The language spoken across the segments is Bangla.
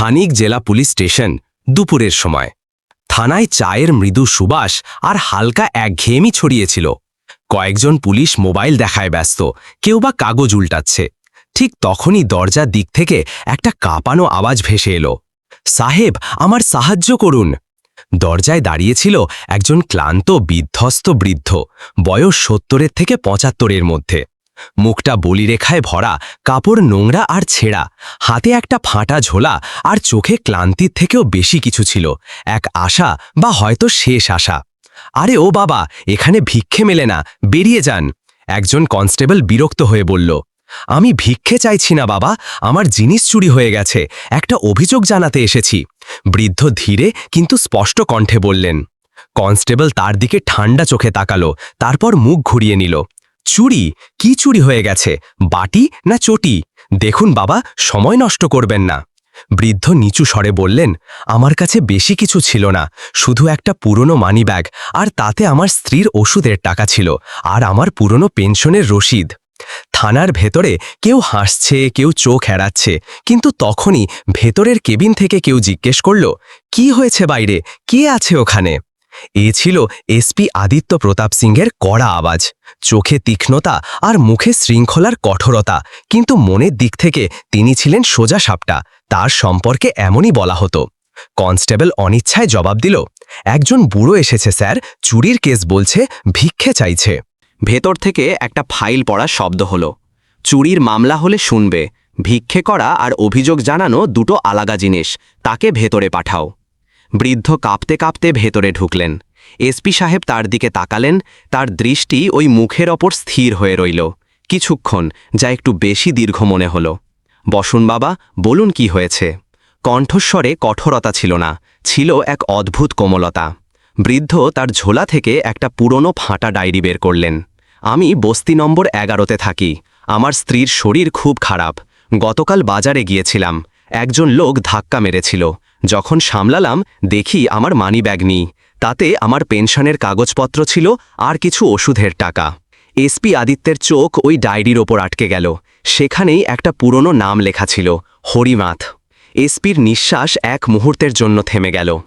স্থানিক জেলা পুলিশ স্টেশন দুপুরের সময়। থানায় চায়ের মৃদু সুবাস আর হালকা একঘেয়েমি ছড়িয়েছিল। কয়েকজন পুলিশ মোবাইল দেখায় ব্যস্ত, কেউ বা কাগজ উল্টাচ্ছে। ঠিক তখনই দরজার দিক থেকে একটা কাঁপানো আওয়াজ ভেসে এলো। সাহেব, আমার সাহায্য করুন। দরজায় দাঁড়িয়েছিল একজন ক্লান্ত, বিধ্বস্ত বৃদ্ধ, বয়স সত্তরের থেকে পঁচাত্তরের মধ্যে। মুখটা বলিরেখায় ভরা, কাপড় নোংরা আর ছেঁড়া, হাতে একটা ফাঁটা ঝোলা আর চোখে ক্লান্তির থেকেও বেশি কিছু ছিল, এক আশা বা হয়তো শেষ আশা। আরে ও বাবা, এখানে ভিক্ষে মেলে না, বেরিয়ে যান। একজন কনস্টেবল বিরক্ত হয়ে বলল, আমি ভিক্ষে চাইছি না বাবা, আমার জিনিস চুরি হয়ে গেছে, একটা অভিযোগ জানাতে এসেছি। বৃদ্ধ ধীরে কিন্তু স্পষ্ট কণ্ঠে বললেন, কনস্টেবল তার দিকে ঠান্ডা চোখে তাকালো, তারপর মুখ ঘুরিয়ে নিল। চুরি? কি চুরি হয়ে গেছে? বাটি না চটি? দেখুন বাবা, সময় নষ্ট করবেন না। বৃদ্ধ নিচু স্বরে বললেন, আমার কাছে বেশি কিছু ছিল না, শুধু একটা পুরনো মানিব্যাগ আর তাতে আমার স্ত্রীর ওষুধের টাকা ছিল, আর আমার পুরনো পেনশনের রসিদ। থানার ভেতরে কেউ হাসছে, কেউ চোখ এড়াচ্ছে কিন্তু তখনই ভেতরের কেবিন থেকে কেউ জিজ্ঞেস করল, কি হয়েছে বাইরে? কে আছে ওখানে? এ ছিল এসপি আদিত্য প্রতাপ সিংহের কড়া আওয়াজ। চোখে তীক্ষ্ণতা আর মুখে শৃঙ্খলার কঠোরতা, কিন্তু মনের দিক থেকে তিনি ছিলেন সোজা সাপটা, তার সম্পর্কে এমনই বলা হতো। কনস্টেবল অনিচ্ছায় জবাব দিল, একজন বুড়ো এসেছে স্যার, চুরির কেস বলছে, ভিক্ষে চাইছে। ভেতর থেকে একটা ফাইল পড়া শব্দ হলো। চুরির মামলা হলে শুনবে, ভিক্ষে করা আর অভিযোগ জানানো দুটো আলাদা জিনিস, তাকে ভেতরে পাঠাও। বৃদ্ধ কাঁপতে কাঁপতে ভেতরে ঢুকলেন। এসপি সাহেব তার দিকে তাকালেন, তার দৃষ্টি ওই মুখের ওপর স্থির হয়ে রইল। কিছুক্ষণ, যা একটু বেশি দীর্ঘ মনে হল। বসুন বাবা, বলুন কি হয়েছে? কণ্ঠস্বরে কঠোরতা ছিল না, ছিল এক অদ্ভুত কোমলতা। বৃদ্ধ তার ঝোলা থেকে একটা পুরনো ফাঁটা ডায়েরি বের করলেন। আমি বস্তি নম্বর এগারোতে থাকি। আমার স্ত্রীর শরীর খুব খারাপ। গতকাল বাজারে গিয়েছিলাম। একজন লোক ধাক্কা মেরেছিল। যখন সামলালাম, দেখি আমার মানি ব্যাগ নেই। তাতে আমার পেনশনের কাগজপত্র ছিল আর কিছু ওষুধের টাকা। এসপি আদিত্যের চোখ ওই ডায়েরির ওপর আটকে গেল। সেখানেই একটা পুরনো নাম লেখা ছিল, হরিমাথ। এসপির নিঃশ্বাস এক মুহূর্তের জন্য থেমে গেল।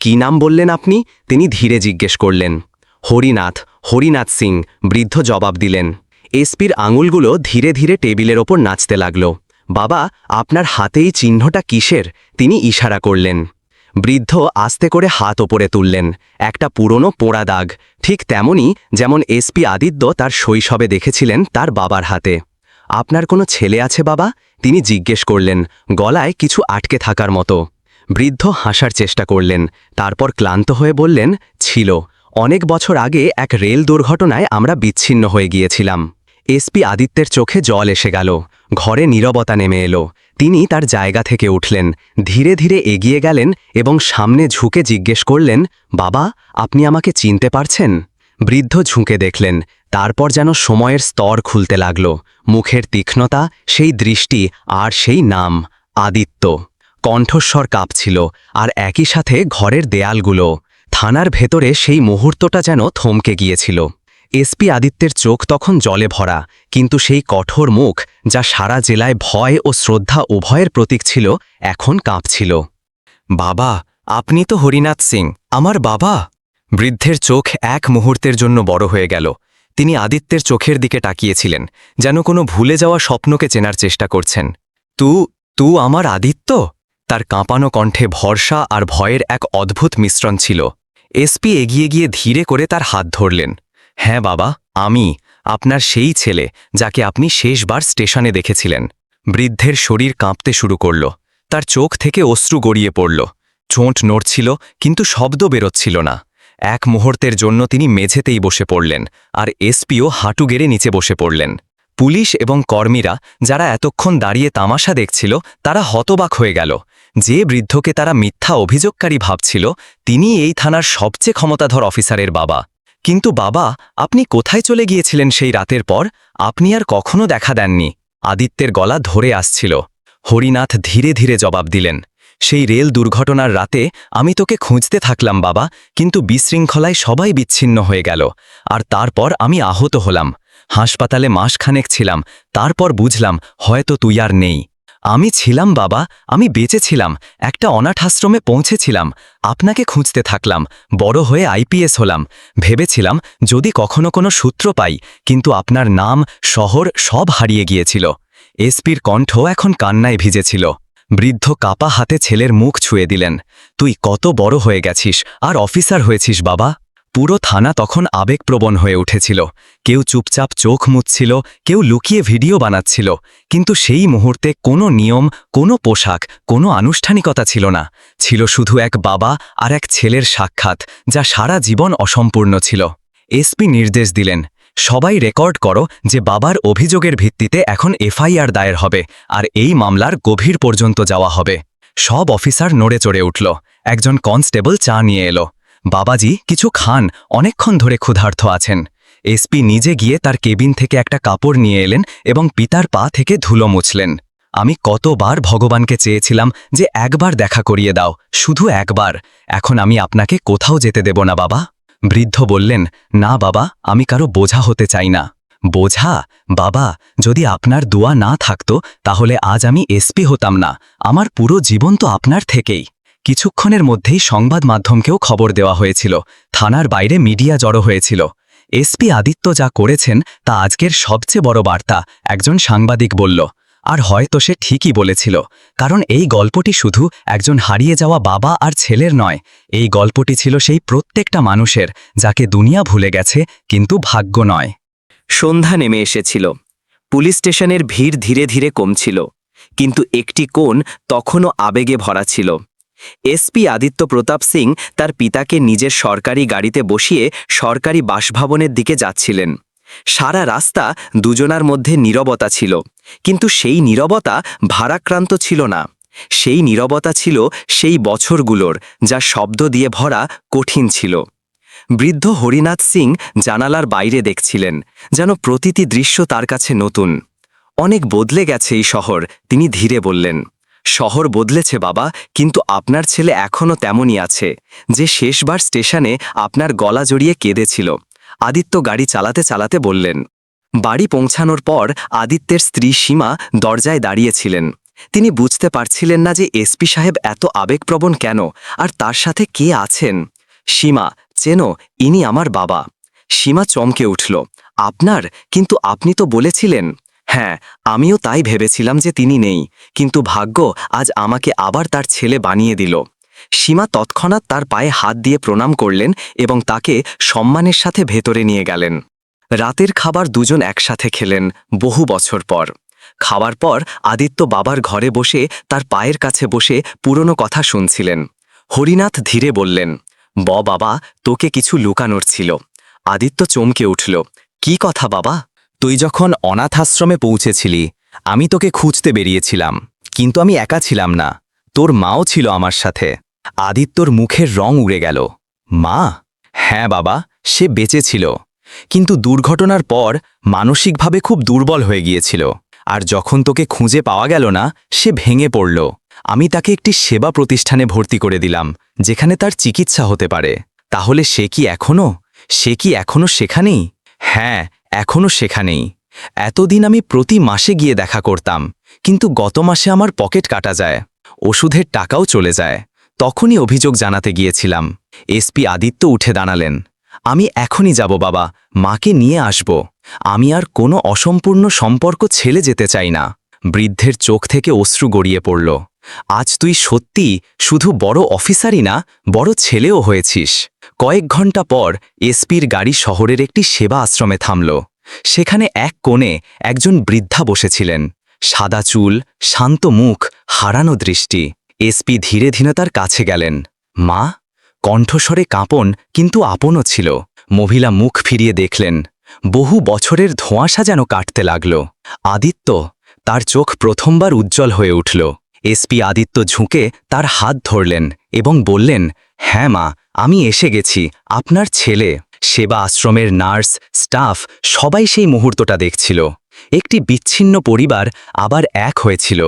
কি নাম বললেন আপনি? তিনি ধীরে জিজ্ঞেস করলেন। হরিনাথ হরিনাথ সিং, বৃদ্ধ জবাব দিলেন। এসপির আঙুলগুলো ধীরে ধীরে টেবিলের ওপর নাচতে লাগল। বাবা, আপনার হাতেই চিহ্নটা কিসের? তিনি ইশারা করলেন। বৃদ্ধ আস্তে করে হাত ওপরে তুললেন। একটা পুরনো পোড়া দাগ। ঠিক তেমনি যেমন এসপি আদিত্য তার শৈশবে দেখেছিলেন তার বাবার হাতে। আপনার কোনো ছেলে আছে বাবা? তিনি জিজ্ঞেস করলেন, গলায় কিছু আটকে থাকার মতো। বৃদ্ধ হাসার চেষ্টা করলেন। তারপর ক্লান্ত হয়ে বললেন, ছিল। অনেক বছর আগে এক রেল দুর্ঘটনায় আমরা বিচ্ছিন্ন হয়ে গিয়েছিলাম। এসপি আদিত্যের চোখে জল এসে গেল। ঘরে নীরবতা নেমে এলো। তিনি তার জায়গা থেকে উঠলেন। ধীরে ধীরে এগিয়ে গেলেন এবং সামনে ঝুঁকে জিজ্ঞেস করলেন, বাবা, আপনি আমাকে চিনতে পারছেন? বৃদ্ধ ঝুঁকে দেখলেন। তারপর যেন সময়ের স্তর খুলতে লাগল। মুখের তীক্ষ্ণতা, সেই দৃষ্টি আর সেই নাম, আদিত্য। কণ্ঠস্বর কাঁপছিল আর একই সাথে ঘরের দেয়ালগুলো। থানার ভেতরে সেই মুহূর্তটা যেন থমকে গিয়েছিল। এসপি আদিত্যের চোখ তখন জলে ভরা, কিন্তু সেই কঠোর মুখ যা সারা জেলায় ভয় ও শ্রদ্ধা উভয়ের প্রতীক ছিল, এখন কাঁপছিল। বাবা, আপনি তো হরিনাথ সিং, আমার বাবা? বৃদ্ধের চোখ এক মুহূর্তের জন্য বড় হয়ে গেল। তিনি আদিত্যের চোখের দিকে তাকিয়েছিলেন, যেন কোনো ভুলে যাওয়া স্বপ্নকে চেনার চেষ্টা করছেন। তু তু আমার আদিত্য? তার কাঁপানো কণ্ঠে ভরসা আর ভয়ের এক অদ্ভুত মিশ্রণ ছিল। এসপি এগিয়ে গিয়ে ধীরে করে তার হাত ধরলেন। হ্যাঁ বাবা, আমি, আপনার সেই ছেলে যাকে আপনি শেষবার স্টেশনে দেখেছিলেন। বৃদ্ধের শরীর কাঁপতে শুরু করল, তার চোখ থেকে অশ্রু গড়িয়ে পড়ল, চোঁট নড়ছিল কিন্তু শব্দ বেরোচ্ছিল না। এক মুহূর্তের জন্য তিনি মেঝেতেই বসে পড়লেন আর এসপিও হাঁটু গেড়ে নিচে বসে পড়লেন। পুলিশ এবং কর্মীরা যারা এতক্ষণ দাঁড়িয়ে তামাশা দেখছিল, তারা হতবাক হয়ে গেল। যে বৃদ্ধকে তারা মিথ্যা অভিযোগকারী ভাবছিল তিনি এই থানার সবচেয়ে ক্ষমতাধর অফিসারের বাবা। কিন্তু বাবা, আপনি কোথায় চলে গিয়েছিলেন সেই রাতের পর? আপনি আর কখনো দেখা দেননি। আদিত্যের গলা ধরে আসছিল। হরিনাথ ধীরে ধীরে জবাব দিলেন, সেই রেল দুর্ঘটনার রাতে আমি তোকে খুঁজতে থাকলাম বাবা, কিন্তু বিশৃঙ্খলায় সবাই বিচ্ছিন্ন হয়ে গেল। আর তারপর আমি আহত হলাম। হাসপাতালে মাসখানেক ছিলাম। তারপর বুঝলাম, হয়তো তুই আর নেই। আমি ছিলাম বাবা, আমি বেঁচে ছিলাম, একটা অনাথ আশ্রমে পৌঁছেছিলাম, আপনাকে খুঁজতে থাকলাম, বড় হয়ে আইপিএস হলাম। ভেবেছিলাম, যদি কখনো কোনো সূত্র পাই, কিন্তু আপনার নাম, শহর সব হারিয়ে গিয়েছিল। এসপির কণ্ঠ এখন কান্নায় ভিজেছিল। বৃদ্ধ কাপা হাতে ছেলের মুখ ছুঁয়ে দিলেন। তুই কত বড় হয়ে গেছিস, আর অফিসার হয়েছিস বাবা? পুরো থানা তখন আবেগপ্রবণ হয়ে উঠেছিল। কেউ চুপচাপ চোখ মুছছিল, কেউ লুকিয়ে ভিডিও বানাচ্ছিল। কিন্তু সেই মুহূর্তে কোনো নিয়ম, কোনো পোশাক, কোনো আনুষ্ঠানিকতা ছিল না। ছিল শুধু এক বাবা আর এক ছেলের সাক্ষাৎ, যা সারা জীবন অসম্পূর্ণ ছিল। এসপি নির্দেশ দিলেন, সবাই রেকর্ড করো যে বাবার অভিযোগের ভিত্তিতে এখন এফআইআর দায়ের হবে আর এই মামলার গভীর পর্যন্ত যাওয়া হবে। সব অফিসার নড়ে চড়ে উঠল। একজন কনস্টেবল চা নিয়ে এলো। বাবাজি কিছু খান, অনেকক্ষণ ধরে ক্ষুধার্থ আছেন। এসপি নিজে গিয়ে তার কেবিন থেকে একটা কাপড় নিয়ে এলেন এবং পিতার পা থেকে ধুলো মুছলেন। আমি কতবার ভগবানকে চেয়েছিলাম যে একবার দেখা করিয়ে দাও, শুধু একবার। এখন আমি আপনাকে কোথাও যেতে দেব না, বাবা। বৃদ্ধ বললেন, না, বাবা, আমি কারও বোঝা হতে চাই না। বোঝা? বাবা, যদি আপনার দোয়া না থাকতো, তাহলে আজ আমি এসপি হতাম না। আমার পুরো জীবন তো আপনার থেকেই। কিছুক্ষণের মধ্যেই সংবাদ মাধ্যমকেও খবর দেওয়া হয়েছিল। থানার বাইরে মিডিয়া জড়ো হয়েছিল। এসপি আদিত্য যা করেছেন তা আজকের সবচেয়ে বড় বার্তা, একজন সাংবাদিক বলল। আর হয়তো সে ঠিকই বলেছিল, কারণ এই গল্পটি শুধু একজন হারিয়ে যাওয়া বাবা আর ছেলের নয়, এই গল্পটি ছিল সেই প্রত্যেকটা মানুষের, যাকে দুনিয়া ভুলে গেছে, কিন্তু ভাগ্য নয়। সন্ধ্যা নেমে এসেছিল। পুলিশ স্টেশনের ভিড় ধীরে ধীরে কমছিল, কিন্তু একটি কোণ তখনও আবেগে ভরা ছিল। এসপি আদিত্য প্রতাপ সিং তার পিতাকে নিজের সরকারি গাড়িতে বসিয়ে সরকারি বাসভবনের দিকে যাচ্ছিলেন। সারা রাস্তা দুজনার মধ্যে নীরবতা ছিল। কিন্তু সেই নীরবতা ভারাক্রান্ত ছিল না। সেই নীরবতা ছিল সেই বছরগুলোর যা শব্দ দিয়ে ভরা কঠিন ছিল। বৃদ্ধ হরিনাথ সিং জানালার বাইরে দেখছিলেন, যেন প্রতিটি দৃশ্য তার কাছে নতুন। অনেক বদলে গেছে এই শহর, তিনি ধীরে বললেন। শহর বদলেছে বাবা, কিন্তু আপনার ছেলে এখনও তেমনই আছে। যে শেষবার স্টেশনে আপনার গলা জড়িয়ে কেঁদেছিল। আদিত্য গাড়ি চালাতে চালাতে বললেন, বাড়ি পৌঁছানোর পর আদিত্যের স্ত্রী সীমা দরজায় দাঁড়িয়েছিলেন। তিনি বুঝতে পারছিলেন না যে এসপি সাহেব এত আবেগপ্রবণ কেন, আর তার সাথে কে আছেন। সীমা, চেনো, ইনি আমার বাবা। সীমা চমকে উঠল, আপনার? কিন্তু আপনি তো বলেছিলেন হ্যাঁ আমিও তাই ভেবেছিলাম যে তিনি নেই, কিন্তু ভাগ্য আজ আমাকে আবার তার ছেলে বানিয়ে দিল। সীমা তৎক্ষণাৎ তার পায়ে হাত দিয়ে প্রণাম করলেন এবং তাকে সম্মানের সাথে ভেতরে নিয়ে গেলেন। রাতের খাবার দুজন একসাথে খেলেন বহু বছর পর। খাওয়ার পর আদিত্য বাবার ঘরে বসে তার পায়ের কাছে বসে পুরনো কথা শুনছিলেন। হরিনাথ ধীরে বললেন, ব বাবা, তোকে কিছু লুকানোর ছিল। আদিত্য চমকে উঠল, কি কথা বাবা? তুই যখন অনাথ আশ্রমে পৌঁছেছিলি, আমি তোকে খুঁজতে বেরিয়েছিলাম, কিন্তু আমি একা ছিলাম না। তোর মাও ছিল আমার সাথে। আদিত্যর মুখের রং উড়ে গেল। মা? হ্যাঁ বাবা, সে বেঁচে ছিল। কিন্তু দুর্ঘটনার পর মানসিকভাবে খুব দুর্বল হয়ে গিয়েছিল। আর যখন তোকে খুঁজে পাওয়া গেল না, সে ভেঙে পড়ল। আমি তাকে একটি সেবা প্রতিষ্ঠানে ভর্তি করে দিলাম, যেখানে তার চিকিৎসা হতে পারে। তাহলে সে কি এখনও? সে কি এখনও সেখানেই? হ্যাঁ এখনও সেখানেই। এতদিন আমি প্রতি মাসে গিয়ে দেখা করতাম, কিন্তু গত মাসে আমার পকেট কাটা যায়, ওষুধের টাকাও চলে যায়, তখনই অভিযোগ জানাতে গিয়েছিলাম এসপি আদিত্য উঠে দাঁড়ালেন, আমি এখনই যাব বাবা, মাকে নিয়ে আসব, আমি আর কোনো অসম্পূর্ণ সম্পর্ক ছেলে যেতে চাই না। বৃদ্ধের চোখ থেকে অশ্রু গড়িয়ে পড়ল, আজ তুই সত্যি শুধু বড় অফিসারই না, বড় ছেলেও হয়েছিস। কয়েক ঘণ্টা পর এসপির গাড়ি শহরের একটি সেবা আশ্রমে থামল। সেখানে এক কোণে একজন বৃদ্ধা বসেছিলেন। সাদা চুল, শান্ত মুখ, হারানো দৃষ্টি। এসপি ধীরে ধীরে তার কাছে গেলেন। মা? কণ্ঠস্বরে কাঁপন, কিন্তু আপনও ছিল। মহিলা মুখ ফিরিয়ে দেখলেন। বহু বছরের ধোঁয়াশা যেন কাটতে লাগল। আদিত্য তার চোখ প্রথমবার উজ্জ্বল হয়ে উঠল। এসপি আদিত্য ঝুঁকে তার হাত ধরলেন এবং বললেন হ্যাঁ মা আমি এসে গেছি, আপনার ছেলে, সেবা আশ্রমের নার্স, স্টাফ, সবাই সেই মুহূর্তটা দেখছিল। একটি বিচ্ছিন্ন পরিবার আবার এক হয়েছিল।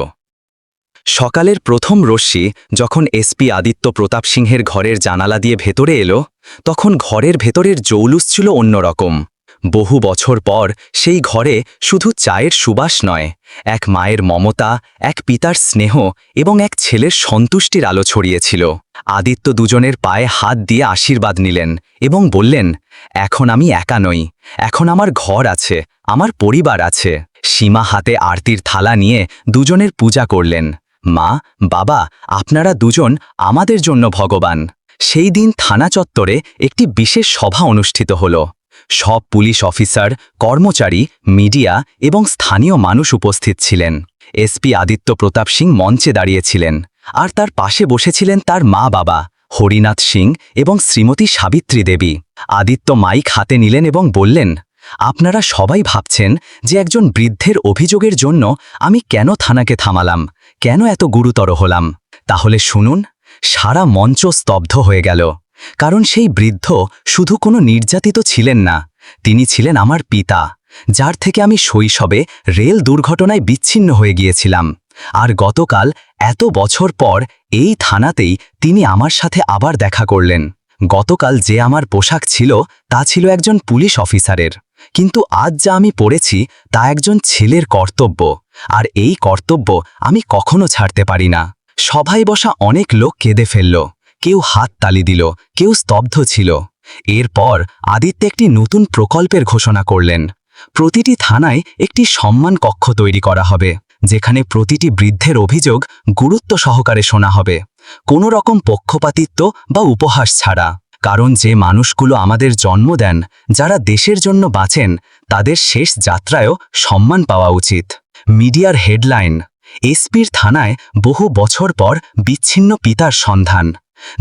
সকালের প্রথম রশ্মি যখন এসপি আদিত্য প্রতাপ সিংহের ঘরের জানালা দিয়ে ভেতরে এলো, তখন ঘরের ভেতরের জৌলুস ছিল অন্যরকম। বহু বছর পর সেই ঘরে শুধু চায়ের সুবাস নয়, এক মায়ের মমতা, এক পিতার স্নেহ এবং এক ছেলের সন্তুষ্টির আলো ছড়িয়েছিল। আদিত্য দুজনের পায়ে হাত দিয়ে আশীর্বাদ নিলেন এবং বললেন, এখন আমি একা নই, এখন আমার ঘর আছে, আমার পরিবার আছে। সীমা হাতে আরতির থালা নিয়ে দুজনের পূজা করলেন। মা, বাবা, আপনারা দুজন আমাদের জন্য ভগবান। সেই দিন থানা চত্বরে একটি বিশেষ সভা অনুষ্ঠিত হল। সব পুলিশ অফিসার, কর্মচারী, মিডিয়া এবং স্থানীয় মানুষ উপস্থিত ছিলেন। এসপি আদিত্য প্রতাপ সিং মঞ্চে দাঁড়িয়েছিলেন আর তার পাশে বসেছিলেন তার মা বাবা, হরিনাথ সিং এবং শ্রীমতী সাবিত্রী দেবী। আদিত্য মাইক হাতে নিলেন এবং বললেন, আপনারা সবাই ভাবছেন যে একজন বৃদ্ধের অভিযোগের জন্য আমি কেন থানাকে থামালাম, কেন এত গুরুতর হলাম। তাহলে শুনুন, সারা মঞ্চ স্তব্ধ হয়ে গেল। কারণ সেই বৃদ্ধ শুধু কোনো নির্যাতিত ছিলেন না, তিনি ছিলেন আমার পিতা, যার থেকে আমি শৈশবে রেল দুর্ঘটনায় বিচ্ছিন্ন হয়ে গিয়েছিলাম। আর গতকাল এত বছর পর এই থানাতেই তিনি আমার সাথে আবার দেখা করলেন। গতকাল যে আমার পোশাক ছিল তা ছিল একজন পুলিশ অফিসারের। কিন্তু আজ যা আমি পড়েছি তা একজন ছেলের কর্তব্য, আর এই কর্তব্য আমি কখনো ছাড়তে পারি না। সভায় বসা অনেক লোক কেঁদে ফেলল। কেউ হাত তালি দিল, কেউ স্তব্ধ ছিল। এরপর আদিত্য একটি নতুন প্রকল্পের ঘোষণা করলেন। প্রতিটি থানায় একটি সম্মান কক্ষ তৈরি করা হবে, যেখানে প্রতিটি বৃদ্ধের অভিযোগ গুরুত্ব সহকারে শোনা হবে। কোনো রকম পক্ষপাতিত্ব বা উপহাস ছাড়া। কারণ যে মানুষগুলো আমাদের জন্ম দেন, যারা দেশের জন্য বাঁচেন, তাদের শেষ যাত্রায়ও সম্মান পাওয়া উচিত। মিডিয়ার হেডলাইন, এসপির থানায় বহু বছর পর বিচ্ছিন্ন পিতার সন্ধান।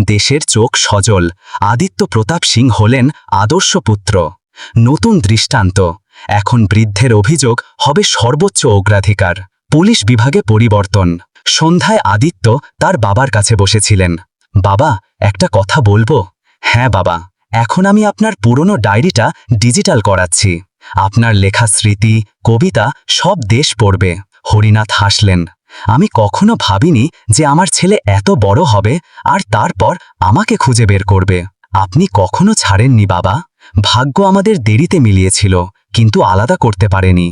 দেশের চোখ সজল। আদিত্য প্রতাপ সিং হলেন আদর্শ পুত্র। নতুন দৃষ্টান্ত। এখন বৃদ্ধের অভিযোগ হবে সর্বোচ্চ অগ্রাধিকার। পুলিশ বিভাগে পরিবর্তন। সন্ধ্যায় আদিত্য তার বাবার কাছে বসেছিলেন। বাবা, একটা কথা বলব? হ্যাঁ বাবা। এখন আমি আপনার পুরনো ডায়েরিটা ডিজিটাল করাচ্ছি। আপনার লেখা স্মৃতি, কবিতা সব দেশ পড়বে। হরিনাথ হাসলেন। আমি কখনো ভাবিনি যে আমার ছেলে এত বড় হবে আর তারপর আমাকে খুঁজে বের করবে। আপনি কখনো ছাড়েননি বাবা। ভাগ্য আমাদের দেরিতে মিলিয়েছিল, কিন্তু আলাদা করতে পারেনি।